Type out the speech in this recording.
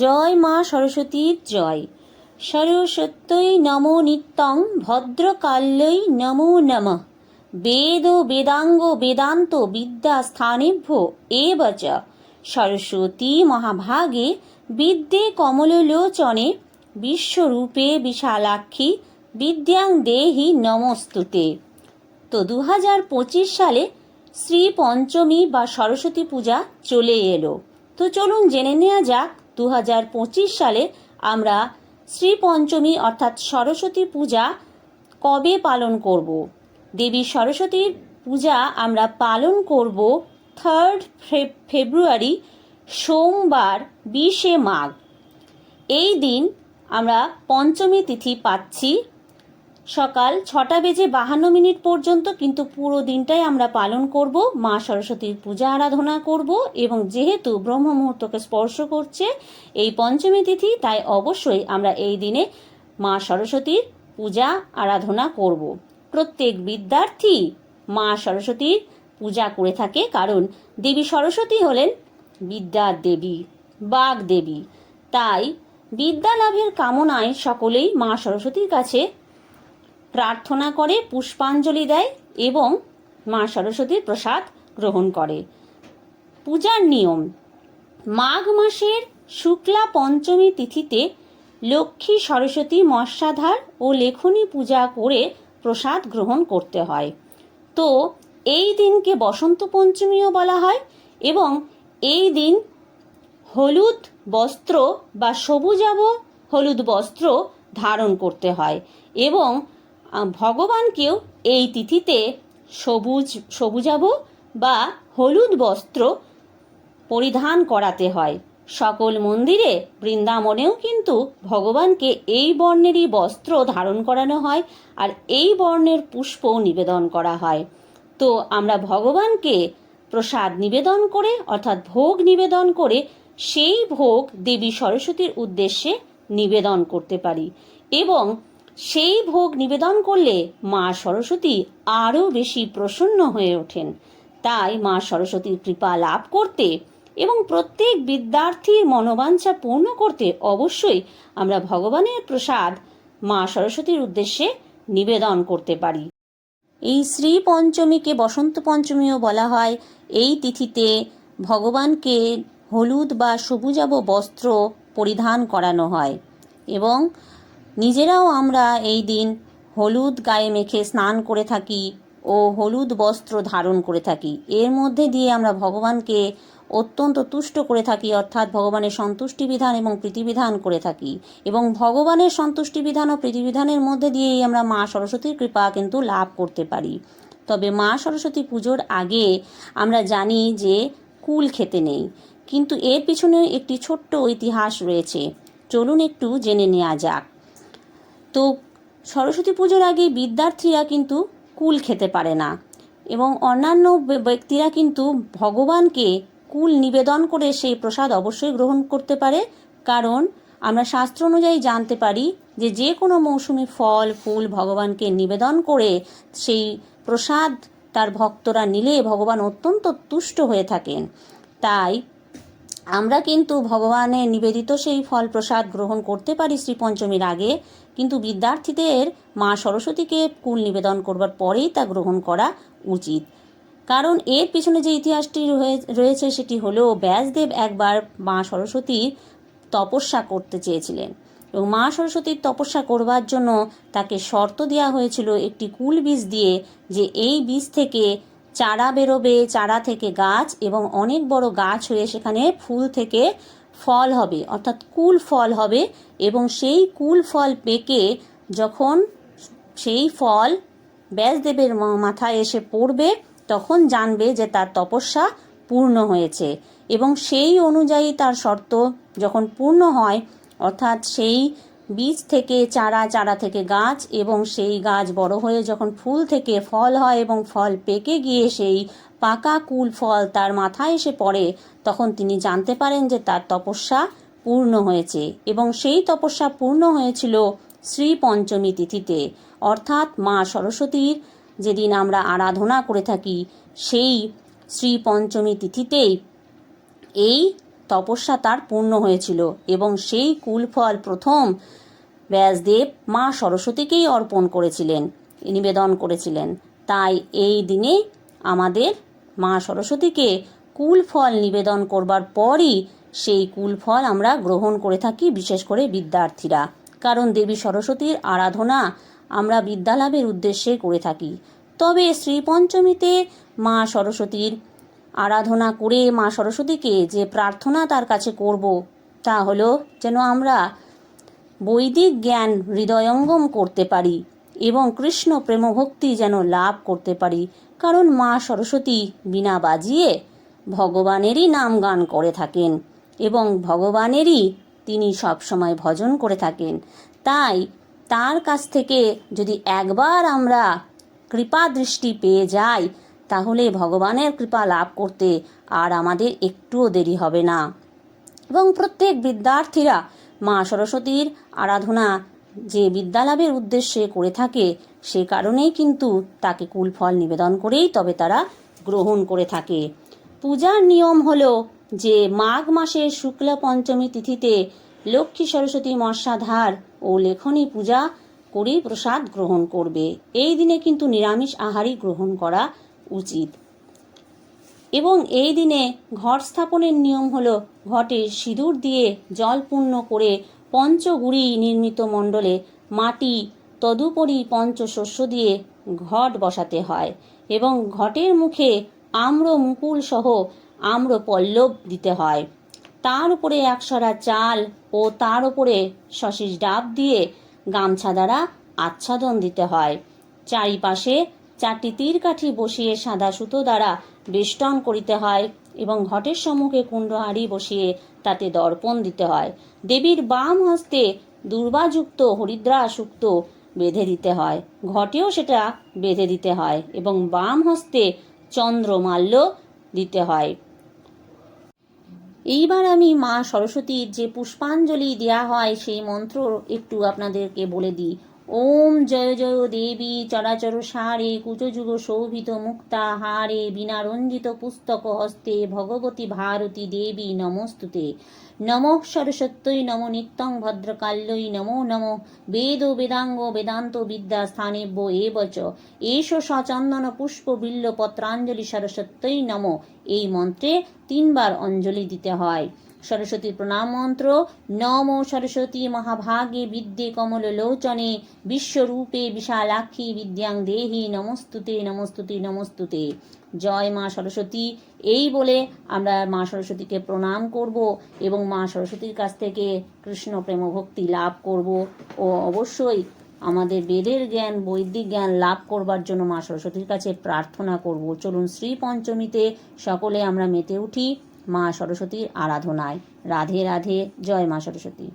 জয় মা সরস্বতীর জয়। সরস্বত্যই নমো নিত্যং, ভদ্রকাল্যই নমো নমঃ। বেদ বেদাঙ্গ বেদান্ত বিদ্যা স্থানেভ্য এব সরস্বতী মহাভাগে বিদ্যে কমললোচনে বিশ্বরূপে বিশালাক্ষী, বিদ্যাং দেহি নমস্তুতে। তো দু হাজার পঁচিশ সালে শ্রী পঞ্চমী বা সরস্বতী পূজা চলে এলো। তো চলুন জেনে নেওয়া যাক দু হাজার পঁচিশ সালে আমরা শ্রী পঞ্চমী অর্থাৎ সরস্বতী পূজা কবে পালন করব? দেবী সরস্বতীর পূজা আমরা পালন করব থার্ড ফেব্রুয়ারি সোমবার, বিশে মাঘ। এই দিন আমরা পঞ্চমী তিথি পাচ্ছি। সকাল ছটা বেজে বাহান্ন মিনিট পর্যন্ত কিন্তু পুরো দিনটাই আমরা পালন করব, মা সরস্বতীর পূজা আরাধনা করব এবং যেহেতু ব্রহ্ম মুহূর্তকে স্পর্শ করছে এই পঞ্চমী তিথি, তাই অবশ্যই আমরা এই দিনে মা সরস্বতীর পূজা আরাধনা করব। প্রত্যেক বিদ্যার্থী মা সরস্বতীর পূজা করে থাকে কারণ দেবী সরস্বতী হলেন বিদ্যার দেবী বাগ দেবী তাই বিদ্যা লাভের কামনায় সকলেই মা সরস্বতীর কাছে প্রার্থনা করে, পুষ্পাঞ্জলি দেয় এবং মা সরস্বতীর প্রসাদ গ্রহণ করে। পূজার নিয়ম, মাঘ মাসের শুক্লা পঞ্চমী তিথিতে লক্ষ্মী সরস্বতী মৎস্যাধার ও লেখনী পূজা করে প্রসাদ গ্রহণ করতে হয়। তো, এই দিনকে বসন্ত পঞ্চমীও বলা হয় এবং এই দিন হলুদ বস্ত্র বা সবুজাব হলুদ বস্ত্র ধারণ করতে হয় এবং ভগবানকেও এই তিথিতে সবুজ সবুজাব বা হলুদ বস্ত্র পরিধান করাতে হয়। সকল মন্দিরে বৃন্দাবনেও কিন্তু ভগবানকে এই বর্ণেরই বস্ত্র ধারণ করানো হয় আর এই বর্ণের পুষ্প নিবেদন করা হয়। তো আমরা ভগবানকে প্রসাদ নিবেদন করে, অর্থাৎ ভোগ নিবেদন করে, সেই ভোগ দেবী সরস্বতীর উদ্দেশ্যে নিবেদন করতে পারি। এবং সেই ভোগ নিবেদন করলে মা সরস্বতী আরও বেশি প্রসন্ন হয়ে ওঠেন। তাই মা সরস্বতীর কৃপা লাভ করতে এবং প্রত্যেক বিদ্যার্থীর মনোবাঞ্ছা পূর্ণ করতে অবশ্যই আমরা ভগবানের প্রসাদ মা সরস্বতীর উদ্দেশ্যে নিবেদন করতে পারি। এই শ্রী পঞ্চমীকে বসন্ত পঞ্চমীও বলা হয়। এই তিথিতে ভগবানকে হলুদ বা সবুজাব বস্ত্র পরিধান করানো হয় এবং নিজেরাও আমরা এই দিন হলুদ গায়ে মেখে স্নান করে থাকি ও হলুদ বস্ত্র ধারণ করে থাকি। এর মধ্যে দিয়ে আমরা ভগবানকে অত্যন্ত তুষ্ট করে থাকি, অর্থাৎ ভগবানের সন্তুষ্টি বিধান এবং প্রীতিবিধান করে থাকি। এবং ভগবানের সন্তুষ্টি বিধান ও প্রীতিবিধানের মধ্যে দিয়েই আমরা মা সরস্বতীর কৃপা কিন্তু লাভ করতে পারি। তবে মা সরস্বতী পুজোর আগে আমরা জানি যে কুল খেতে নেই। কিন্তু এর পিছনে একটি ছোট্ট ইতিহাস রয়েছে। চলুন একটু জেনে নেওয়া যাক। তো সরস্বতী পুজোর আগে বিদ্যার্থীরা কিন্তু কুল খেতে পারে না এবং অন্যান্য ব্যক্তিরা কিন্তু ভগবানকে কুল নিবেদন করে সেই প্রসাদ অবশ্যই গ্রহণ করতে পারে। কারণ আমরা শাস্ত্র অনুযায়ী জানতে পারি যে যে কোনো মৌসুমি ফল, ফুল ভগবানকে নিবেদন করে সেই প্রসাদ তার ভক্তরা নিলে ভগবান অত্যন্ত তুষ্ট হয়ে থাকেন। তাই আমরা কিন্তু ভগবানের নিবেদিত সেই ফল প্রসাদ গ্রহণ করতে পারি শ্রী পঞ্চমীর আগে, কিন্তু বিদ্যার্থীদের মা সরস্বতীকে কুল নিবেদন করবার পরেই তা গ্রহণ করা উচিত। কারণ এর পিছনে যে ইতিহাসটি রয়ে- রয়েছে সেটি হলো ব্যাসদেব একবার মা সরস্বতীর তপস্যা করতে চেয়েছিলেন এবং মা সরস্বতীর তপস্যা করবার জন্য তাকে শর্ত দেওয়া হয়েছিল একটি কুল বীজ দিয়ে যে এই বীজ থেকে চারা বেরোবে, চারা থেকে গাছ এবং অনেক বড় গাছ হয়ে সেখানে ফুল থেকে ফল হবে, অর্থাৎ কুল ফল হবে এবং সেই কুল ফল পেকে যখন সেই ফল ব্যাসদেবের মাথায় এসে পড়বে, তখন জানবে যে তার তপস্যা পূর্ণ হয়েছে এবং সেই অনুযায়ী তার শর্ত যখন পূর্ণ হয়, অর্থাৎ সেই বীজ থেকে চারা চারা থেকে গাছ এবং সেই গাছ বড় হয়ে যখন ফুল থেকে ফল হয় এবং ফল পেকে গিয়ে সেই পাকা কুল ফল তার মাথায় এসে পড়ে, তখন তিনি জানতে পারেন যে তার তপস্যা পূর্ণ হয়েছে এবং সেই তপস্যা পূর্ণ হয়েছিল শ্রী পঞ্চমী তিথিতে। অর্থাৎ মা সরস্বতীর যেদিন আমরা আরাধনা করে থাকি, সেই শ্রী পঞ্চমী তিথিতেই এই তপস্যা তার পূর্ণ হয়েছিল এবং সেই কুলফল প্রথম ব্যাসদেব মা সরস্বতীকেই অর্পণ করেছিলেন, নিবেদন করেছিলেন। তাই এই দিনে আমাদের মা সরস্বতীকে কুলফল নিবেদন করবার পরই সেই কুলফল আমরা গ্রহণ করে থাকি, বিশেষ করে বিদ্যার্থীরা। কারণ দেবী সরস্বতীর আরাধনা আমরা বিদ্যালাভের উদ্দেশ্যে করে থাকি। তবে শ্রীপঞ্চমীতে মা সরস্বতীর আরাধনা করে মা সরস্বতীকে যে প্রার্থনা তার কাছে করব, তা হলো যেন আমরা বৈদিক জ্ঞান হৃদয়ঙ্গম করতে পারি এবং কৃষ্ণ প্রেমভক্তি যেন লাভ করতে পারি। কারণ মা সরস্বতী বিনা বাজিয়ে ভগবানেরই নাম গান করে থাকেন এবং ভগবানেরই তিনি সবসময় ভজন করে থাকেন। তাই তার কাছ থেকে যদি একবার আমরা কৃপা দৃষ্টি পেয়ে যাই তাহলে ভগবানের কৃপা লাভ করতে আর আমাদের একটুও দেরি হবে না। এবং প্রত্যেক বিদ্যার্থীরা মা সরস্বতীর আরাধনা যে বিদ্যালাভের উদ্দেশ্যে করে থাকে, সে কারণেই কিন্তু তাকে কুলফল নিবেদন করেই তবে তারা গ্রহণ করে থাকে। পূজার নিয়ম হলো যে মাঘ মাসের শুক্লা পঞ্চমী তিথিতে লক্ষ্মী সরস্বতী মৎস্যাধার ও লেখনী পূজা করেই প্রসাদ গ্রহণ করবে। এই দিনে কিন্তু নিরামিষ আহারই গ্রহণ করা উচিত। এবং এই দিনে ঘট স্থাপনের নিয়ম হল ঘটে সিঁদুর দিয়ে জল পূর্ণ করে পঞ্চগুড়ি নির্মিত মণ্ডলে মাটি, তদুপরি পঞ্চশস্য দিয়ে ঘট বসাতে হয় এবং ঘটের মুখে আম্র মুকুল সহ আম্র পল্লব দিতে হয়। তার উপরে একসরা চাল ও তার উপরে শশীষ ডাব দিয়ে গামছা দ্বারা আচ্ছাদন দিতে হয়। চারিপাশে চারটি তীর কাঠি বসিয়ে সাদা সুতো দ্বারা বেষ্টন করিতে হয় এবং ঘটের সম্মুখে কুণ্ডহারি বসিয়ে তাতে দর্পণ দিতে হয়। দেবীর বাম হস্তে দুর্বাযুক্ত হরিদ্রাসুক্ত বেঁধে দিতে হয়। ঘটেও সেটা বেঁধে দিতে হয় এবং বাম হস্তে চন্দ্রমাল্য দিতে হয়। এইবার আমি মা সরস্বতীর যে পুষ্পাঞ্জলি দেয়া হয় সেই মন্ত্র একটু আপনাদেরকে বলে দিই। ওম জয় জয় দেবী চরাচর সারে কুচযুগ শোভিত মুক্তা হারে বিনা রঞ্জিত পুস্তক হস্তে ভগবতী ভারতী দেবী নমস্তুতে। নমঃ সরস্বত্যই নম নিত্যং ভদ্রকাল্যই নমো নম বেদ বেদাঙ্গ বেদান্ত বিদ্যা স্থানেভ্য এব চ। এষ সচন্দন পুষ্প বিল্ল পত্রাঞ্জলি সরস্বত্যই নম। এই মন্ত্রে তিনবার অঞ্জলি দিতে হয়। সরস্বতীর প্রণাম মন্ত্র। নম সরস্বতী মহাভাগে বিদ্যে কমল লোচনে বিশ্বরূপে বিশালাক্ষী বিদ্যাং দেহি নমস্তুতে নমস্তুতে নমস্তুতে। জয় মা সরস্বতী। এই বলে আমরা মা সরস্বতীকে প্রণাম করব এবং মা সরস্বতীর কাছ থেকে কৃষ্ণ প্রেম ভক্তি লাভ করব ও অবশ্যই আমাদের বেদের জ্ঞান, বৈদিক জ্ঞান লাভ করবার জন্য মা সরস্বতীর কাছে প্রার্থনা করব। চলুন শ্রী পঞ্চমীতে সকলে আমরা মেতে উঠি। মা সরস্বতীর আরাধনায়। রাধে রাধে জয় মা সরস্বতী।